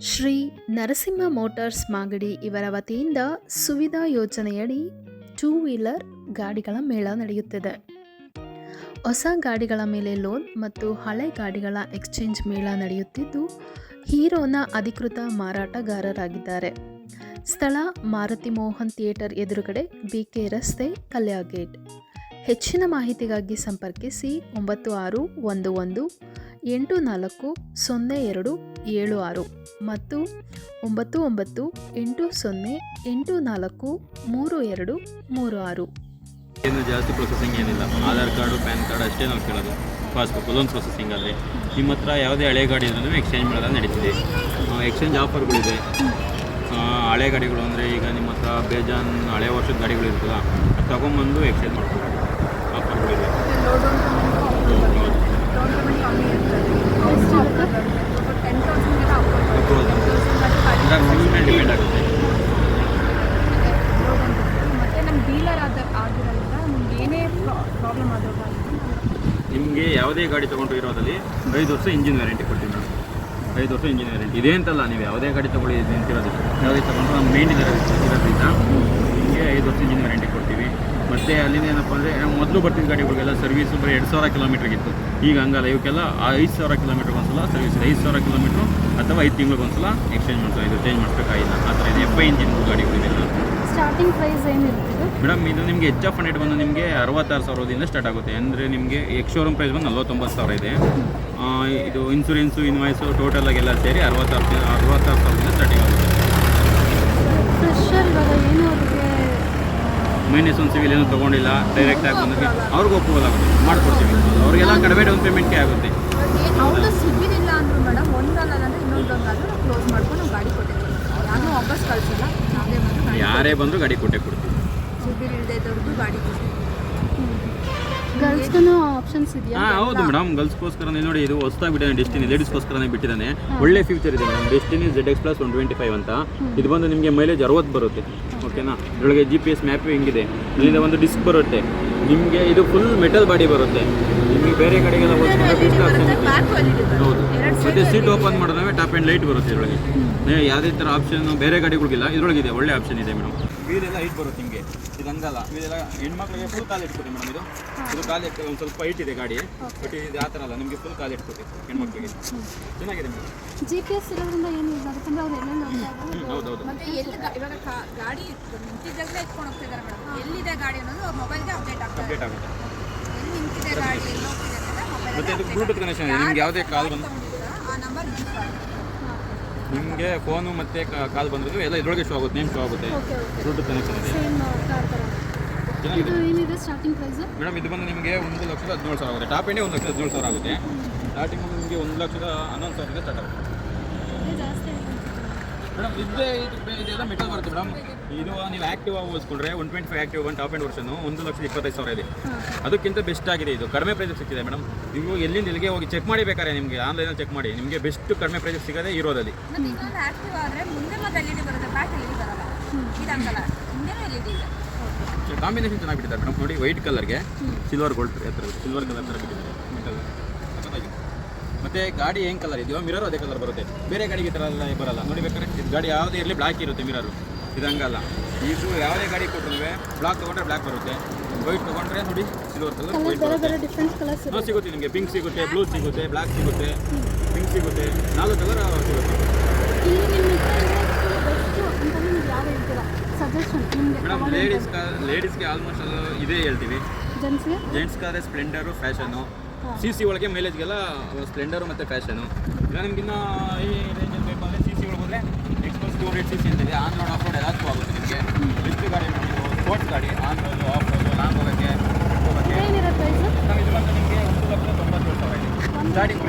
Shri Narasimha motors Magadi ಇವರ ವತಿಯಿಂದ ಸುವಿಧಾ ಯೋಜನೆಯಡಿ ಟೂ ವೀಲರ್ ಗಾಡಿಗಳ ಮೇಳ ನಡೆಯುತ್ತಿದೆ. ಹೊಸ ಗಾಡಿಗಳ ಮೇಲೆ ಲೋನ್ ಮತ್ತು ಹಳೆ ಗಾಡಿಗಳ ಎಕ್ಸ್ಚೇಂಜ್ ಮೇಳ ನಡೆಯುತ್ತಿದ್ದು, ಹೀರೋನ ಅಧಿಕೃತ ಮಾರಾಟಗಾರರಾಗಿದ್ದಾರೆ. ಸ್ಥಳ ಮಾರುತಿ ಮೋಹನ್ ಥಿಯೇಟರ್ ಎದುರುಗಡೆ ಬಿಕೆ ರಸ್ತೆ ಕಲ್ಯಾ ಗೇಟ್ ಹೆಚ್ಚಿನ ಮಾಹಿತಿಗಾಗಿ ಸಂಪರ್ಕಿಸಿ ಒಂಬತ್ತು ಆರು ಒಂದು ಒಂದು ಎಂಟು ನಾಲ್ಕು ಸೊನ್ನೆ ಎರಡು ಏಳು ಆರು ಮತ್ತು ಒಂಬತ್ತು ಒಂಬತ್ತು ಎಂಟು ಸೊನ್ನೆ ಎಂಟು ನಾಲ್ಕು ಮೂರು ಎರಡು ಮೂರು ಆರು. ಏನು ಜಾಸ್ತಿ ಪ್ರೊಸೆಸಿಂಗ್ ಏನಿಲ್ಲ. ಆಧಾರ್ ಕಾರ್ಡು ಪ್ಯಾನ್ ಕಾರ್ಡ್ ಅಷ್ಟೇ ನಾವು ಕೇಳೋದು. ಪಾಸ್ಬುಕ್ ಲೋನ್ ಪ್ರೊಸೆಸಿಂಗ್ ಆದರೆ. ನಿಮ್ಮ ಹತ್ರ ಯಾವುದೇ ಹಳೆ ಗಾಡಿ ಇದ್ರೂ ಎಕ್ಸ್ಚೇಂಜ್ ಮಾಡೋದು ನಡೀತಿದೆ. ಎಕ್ಸ್ಚೇಂಜ್ ಆಫರ್ಗಳಿದೆ ಆ, ಹಳೆ ಗಾಡಿಗಳು ಅಂದರೆ ಈಗ ನಿಮ್ಮ ಹತ್ರ ಬೇಜಾನ್ ಹಳೆ ವರ್ಷದ ಗಾಡಿಗಳು ಇರ್ತಲ್ಲ ಅದು ತೊಗೊಂಬಂದು ಎಕ್ಸ್ಚೇಂಜ್ ಮಾಡ್ಕೊಬೋದು. ಆಫರ್ಗಳಿದೆ ಆಗುತ್ತೆ ಮತ್ತೆ ನಮ್ಮ ಡೀಲರ್ ಪ್ರಾಬ್ಲಮ್ ನಿಮಗೆ ಯಾವುದೇ ಗಾಡಿ ತೊಗೊಂಡು ಇರೋದಲ್ಲಿ ಐದು ವರ್ಷ ಇಂಜಿನ್ ವ್ಯಾರಂಟಿ ಕೊಡ್ತೀವಿ ನಾವು ಐದು ವರ್ಷ ಇಂಜಿನ್ ವ್ಯಾರಂಟಿ ಇದೇ ಅಂತಲ್ಲ, ನೀವು ಯಾವುದೇ ಗಾಡಿ ತೊಗೊಳ್ಳಿ ಅಂತ ಇರೋದಿಲ್ಲ. ಯಾವುದೇ ತೊಗೊಂಡು ನಮ್ಮ ಮೇನ್ ಇರೋದ್ರಿಂದ ನಿಮಗೆ ಐದು ವರ್ಷ ಇಂಜಿನ್ ವ್ಯಾರಂಟಿ ಕೊಡ್ತೀವಿ. ಮತ್ತು ಅಲ್ಲಿಂದ ಏನಪ್ಪ ಅಂದರೆ ಮೊದಲು ಬರ್ತಿದ್ದ ಗಾಡಿಗಳಿಗೆಲ್ಲ ಸರ್ವಿಸ್ ಬರೀ ಎರಡು ಸಾವಿರ ಕಿಲೋಮೀಟ್ರಿಗಿತ್ತು ಈಗ ಹಂಗಲ್ಲ ಇವಕ್ಕೆಲ್ಲ ಐದು ಸಾವಿರ ಕಿಲೋಮೀಟ್ರಿಗೆ ಒಂದ್ಸಲ ಸರ್ವಿಸ್ ಐದು ಸಾವಿರ ಕಿಲೋಮೀಟ್ರು ಅಥವಾ ಐದು ತಿಂಗಳಿಗೆ ಒಂದ್ಸಲ ಎಕ್ಸ್ಚೇಂಜ್ ಮಾಡ್ತಾ ಇದು ಚೇಂಜ್ ಮಾಡಬೇಕಾಗಿಲ್ಲ. ಆ ಥರ ಇದೆ ಎಫ್ ಐ ಇಂಜಿನ್ ಗಾಡಿಗಳಿಗೆಲ್ಲ. ಸ್ಟಾರ್ಟಿಂಗ್ ಪ್ರೈಸ್ ಏನಿರ್ತದೆ ಮೇಡಮ್ ಇದು ನಿಮಗೆ ಎಚ್ ಎಫ್ ಹಂಡ್ರೆಡ್ ಬಂದು ನಿಮಗೆ ಅರವತ್ತಾರು ಸಾವಿರದಿಂದ ಸ್ಟಾರ್ಟ್ ಆಗುತ್ತೆ. ಅಂದರೆ ನಿಮಗೆ ಎಕ್ಸ್ ಶೋರೂಮ್ ಪ್ರೈಸ್ ಬಂದು ನಲ್ವತ್ತೊಂಬತ್ತು ಸಾವಿರ ಇದೆ. ಇದು ಇನ್ಸೂರೆನ್ಸು ಇನ್ವಾಯ್ಸು ಟೋಟಲ್ ಆಗಿ ಎಲ್ಲ ಸೇರಿ ಅರವತ್ತಾರು ಅರವತ್ತಾರು ಸಾವಿರದಿಂದ ಸ್ಟಾರ್ಟಿಂಗ್ ಆಗುತ್ತೆ ಫ್ರೆಶರ್ ಇವಾಗ ಏನು ಅವ್ರಿಗೆ ಮೈನಸ್ ಒಂದು ಸಿವಿಲ್ ಏನೂ ತೊಗೊಂಡಿಲ್ಲ ಡೈರೆಕ್ಟಾಗಿ ಬಂದರೆ ಅವ್ರಿಗೂ ಒಪ್ಪುವಲ್ ಆಗುತ್ತೆ ಮಾಡಿಕೊಡ್ತೀವಿ. ಅವರಿಗೆಲ್ಲ ಕಡಿಮೆ ಡೌನ್ ಪೇಮೆಂಟ್ಗೆ ಆಗುತ್ತೆ. ಅವ್ರು ಇಲ್ಲ ಅಂದ್ರು ಮೇಡಮ್ ಒಂದಲ್ಲ ಅಂದ್ರೆ ಇನ್ನೊಂದೊಂದಾದ್ರೂ ನಾವು ಕ್ಲೋಸ್ ಮಾಡ್ಕೊಂಡು ಗಾಡಿ ಕೊಟ್ಟೆ ಯಾರನ್ನೂ ವಾಪಸ್ ಕಳಿಸಲ್ಲ. ನಾವೇ ಬಂದು ಯಾರೇ ಬಂದರೂ ಗಾಡಿ ಕೊಟ್ಟೆ ಕೊಡ್ತೀವಿ. ಸಿಬಿಲ್ ಇಲ್ಲದೆ ಇದ್ದವ್ರದ್ದು ಗಾಡಿ ಕೊಡ್ತೀವಿ. ಹಾಂ ಹೌದು ಮೇಡಮ್ ಗರ್ಲ್ಸ್ಗೋಸ್ಕರನೇ ನೋಡಿ ಇದು ಹೊಸದಾಗಿ ಬಿಟ್ಟಿದ್ದಾನೆ ಡೆಸ್ಟಿನಿ ಲೇಡೀಸ್ಗೋಸ್ಕರನೇ ಬಿಟ್ಟಿದ್ದಾನೆ. ಒಳ್ಳೆ ಫ್ಯೂಚರ್ ಇದೆ madam Destini Z X plus one twenty five ಅಂತ ಇದು ಬಂದು ನಿಮಗೆ ಮೈಲೇಜ್ ಅರವತ್ತು ಬರುತ್ತೆ. ಓಕೆನಾ ಇದರೊಳಗೆ ಜಿ ಪಿ ಎಸ್ ಮ್ಯಾಪ್ ಹಿಂಗಿದೆ? ಇಲ್ಲಿಂದ ಒಂದು ಡಿಸ್ಕ್ ಬರುತ್ತೆ. ನಿಮಗೆ ಇದು ಫುಲ್ ಮೆಟಲ್ ಬಾಡಿ ಬರುತ್ತೆ. ನಿಮಗೆ ಬೇರೆ ಕಡೆಗೆಲ್ಲ ಹೋಲಿಸ್ಕೊಂಡ್ರೆ ಬೆಸ್ಟ್ ಆಪ್ಷನ್ ಹೌದು. ಮತ್ತೆ ಸೀಟ್ ಓಪನ್ ಮಾಡಿದ್ರೆ ಟಾಪ್ ಆ್ಯಂಡ್ ಲೈಟ್ ಬರುತ್ತೆ ಇದರೊಳಗೆ. ಯಾವುದೇ ಥರ ಆಪ್ಷನ್ ಬೇರೆ ಗಾಡಿಗಳಿಗಿಲ್ಲ ಇದರೊಳಗಿದೆ ಒಳ್ಳೆ ಆಪ್ಷನ್ ಇದೆ ಮೇಡಮ್ ವೀಲೆಲ್ಲ ಹೈಟ್ ಬರುತ್ತೆ ನಿಮಗೆ ಇದು ಹಂಗಲ್ಲ. ಇದೆಲ್ಲ ಹೆಣ್ಮಕ್ಳಿಗೆ ಫುಲ್ ಕಾಲು ಇಟ್ಕೊಡಿ ಮೇಡಮ್ ಇದು. ಇದು ಕಾಲು ಇಟ್ಟು ಒಂದು ಸ್ವಲ್ಪ ಹೈಟ್ ಇದೆ ಗಾಡಿ. ಬಟ್ ಇದು ಆ ಥರ ಅಲ್ಲ. ನಿಮಗೆ ಫುಲ್ ಕಾಲು ಇಟ್ಕೊಡಿ ಹೆಣ್ಮಕ್ಳಿಗೆ. ಚೆನ್ನಾಗಿದೆ ಮೇಡಮ್. ಜಿ ಪಿ ಎಸ್ ಇರೋದ್ರಿಂದ ಏನು ಯೂಸ್ ಆಗುತ್ತೆ? ಅಂದ್ರೆ ಅವ್ರು ಎಲ್ಲೆಲ್ಲಿ ಹೋಗ್ತಾರೆ ಹೌದು ಹೌದು. ಮತ್ತೆ ಎಲ್ಲಿ ಗಾ- ಇವಾಗ ಕಾ- ಗಾಡಿ ನಿಂತಿದ್ದಾಗಲೇ ಎತ್ಕೊಂಡು ಹೋಗ್ತಿದ್ದಾರೆ ಮೇಡಮ್. ಎಲ್ಲಿದೆ ಗಾಡಿ ಅನ್ನೋದು ಮೊಬೈಲ್ಗೆ ಅಪ್ಡೇಟ್ ಆಗ್ತದೆ ಅಪ್ಡೇಟ್ ಆಗುತ್ತೆ. ಎಲ್ಲಿ ನಿಂತಿದೆ ಗಾಡಿ ಎಲ್ಲಿ ಹೋಗ್ತಿದೆ ಅಂತ ಮೊಬೈಲ್ ಮತ್ತೆ ಇದು ಬ್ಲೂಟೂತ್ ಕನೆಕ್ಷನ್ ಇದೆ ನಿಮ್ಗೆ ಯಾವುದೇ ಕಾಲ್ ಬಂದು ಆ ನಂಬರ್ ಯೂಸ್ ಮಾಡಿ ನಿಮಗೆ ಫೋನು ಮತ್ತು ಕಾಲ್ ಬಂದ್ರು ಎಲ್ಲ ಇದರೊಳಗೆ ಶೋ ಆಗುತ್ತೆ ನೇಮ್ ಶೋ ಆಗುತ್ತೆ. ಬ್ಲೂಟೂತ್ ಕನೆಕ್ಷನ್ ಇದೆ. ಸೇಮ್ ಕಾರ್ ಥರ ಇದು ಏನಿದೆ ಸ್ಟಾರ್ಟಿಂಗ್ ಪ್ರೈಸು ಮೇಡಮ್ ಇದು ಬಂದು ನಿಮಗೆ ಒಂದು ಲಕ್ಷದ ಹದಿನೇಳು ಸಾವಿರ ಆಗುತ್ತೆ. ಟಾಪ್ ಎಂಡೇ ಒಂದು ಲಕ್ಷದ ಹದಿನೇಳು ಸಾವಿರ ಆಗುತ್ತೆ. ಸ್ಟಾರ್ಟಿಂಗ್ ನಿಮಗೆ ಒಂದು ಲಕ್ಷದ ಹನ್ನೊಂದು ಸಾವಿರದಿಂದ ಸ್ಟಾರ್ಟ್ ಆಗುತ್ತೆ. ಮೇಡಮ್ ಇದೇ ಇದು ಬೇ- ಇದೆಲ್ಲ ಮೆಟಲ್ ಬರುತ್ತೆ ಮೇಡಮ್ ಇದು ನೀವು ಆಕ್ಟಿವ್ ಹೋಲಿಸ್ಕೊಂಡ್ರೆ one twenty five active one top end version ಒಂದು ಲಕ್ಷದ ಇಪ್ಪತ್ತೈದು ಸಾವಿರ ಇದೆ. ಅದಕ್ಕಿಂತ ಬೆಸ್ಟ್ ಆಗಿದೆ ಇದು. ಕಡಿಮೆ ಪ್ರೈಸ್ ಸಿಕ್ಕಿದೆ ಮೇಡಮ್ ನೀವು ಎಲ್ಲಿಂದ ಎಲ್ಲಿಗೆ ಹೋಗಿ ಚೆಕ್ ಮಾಡಿ ಬೇಕಾದ್ರೆ ನಿಮಗೆ. ಆನ್ಲೈನಲ್ಲಿ ಚೆಕ್ ಮಾಡಿ. ನಿಮಗೆ ಬೆಸ್ಟ್ ಕಡಿಮೆ ಪ್ರೈಸ್ ಸಿಗೋದೇ ಇರೋದಲ್ಲಿ. ಕಾಂಬಿನೇಷನ್ ಚೆನ್ನಾಗಿ ಬಿಟ್ಟಿದ್ದಾರೆ ಮೇಡಮ್ ನೋಡಿ ವೈಟ್ ಕಲರ್ಗೆ ಸಿಲ್ವರ್ ಗೋಲ್ಡ್ ಸಿಲ್ವರ್ ಕಲರ್ ಥರ ಬಿಟ್ಟಿದ್ದಾರೆ. ಮತ್ತೆ ಗಾಡಿ ಏನು ಕಲರ್ ಇದೆಯೋ ಮಿರರ್ ಅದೇ ಕಲರ್ ಬರುತ್ತೆ. ಬೇರೆ ಗಾಡಿಗೆ ಈ ಥರ ಎಲ್ಲ ಬರಲ್ಲ. ನೋಡಿ ಬೇಕಾದ್ರೆ ಇದು ಗಾಡಿ ಯಾವುದೇ ಇರಲಿ ಬ್ಲ್ಯಾಕ್ ಇರುತ್ತೆ ಮಿರರು ಇದಂಗಲ್ಲ. ಹಂಗಲ್ಲ ಇದು ಯಾವುದೇ ಗಾಡಿ ಕೊಟ್ಟರು ಬ್ಲಾಕ್ ತಗೊಂಡ್ರೆ ಬ್ಲ್ಯಾಕ್ ಬರುತ್ತೆ. ವೈಟ್ ತೊಗೊಂಡ್ರೆ ನೋಡಿ ಸಿಲ್ವರ್ ಕಲರ್ ವೈಟ್ ಬರುತ್ತೆ. ಸಿಗುತ್ತೆ ನಿಮಗೆ ಪಿಂಕ್ ಸಿಗುತ್ತೆ ಬ್ಲೂ ಸಿಗುತ್ತೆ ಬ್ಲ್ಯಾಕ್ ಸಿಗುತ್ತೆ ಪಿಂಕ್ ಸಿಗುತ್ತೆ. ನಾಲ್ಕು ಕಲರ್ ಸಿಗುತ್ತೆ. ಮೇಡಮ್ ಲೇಡೀಸ್ ಲೇಡೀಸ್ಗೆ ಆಲ್ಮೋಸ್ಟ್ ಇದೇ ಹೇಳ್ತೀವಿ. ಜೆಂಟ್ಸ್ ಜೆಂಟ್ಸ್ಗಾದ್ರೆ ಸ್ಪ್ಲೆಂಡರು ಫ್ಯಾಷನು ಸಿ ಸಿ ಒಳಗೆ ಮೈಲೇಜ್ಗೆಲ್ಲ ಸ್ಪ್ಲೆಂಡರು ಮತ್ತು ಫ್ಯಾಷನು ಇಲ್ಲ ನಿಮ್ಗಿನ್ನ ಈ ರೇಂಜಲ್ಲಿ ಬೇಕು ಅಂದರೆ ಸಿ ಸಿ ಒಳಗೆ ಹೋದರೆ Xpulse two hundred C C ಅಂತಿದೆ. ಆನ್ ರೋಡ್ ಆಫ್ ರೋಡ್ ಎಲ್ಲದಕ್ಕೂ ಆಗುತ್ತೆ ನಿಮಗೆ. ಲಿಫ್ಟ್ ಗಾಡಿ ಸ್ಪೋರ್ಟ್ಸ್ ಗಾಡಿ on road off road long ಹೋಗೋಕ್ಕೆ ಹೋಗೋಕ್ಕೆ ನಿಮಗೆ ಒಂದು ಲಕ್ಷದ ತೊಂಬತ್ತೇಳು ಸಾವಿರ ಇದೆ. ಸ್ಟಾರ್ಟಿಂಗ್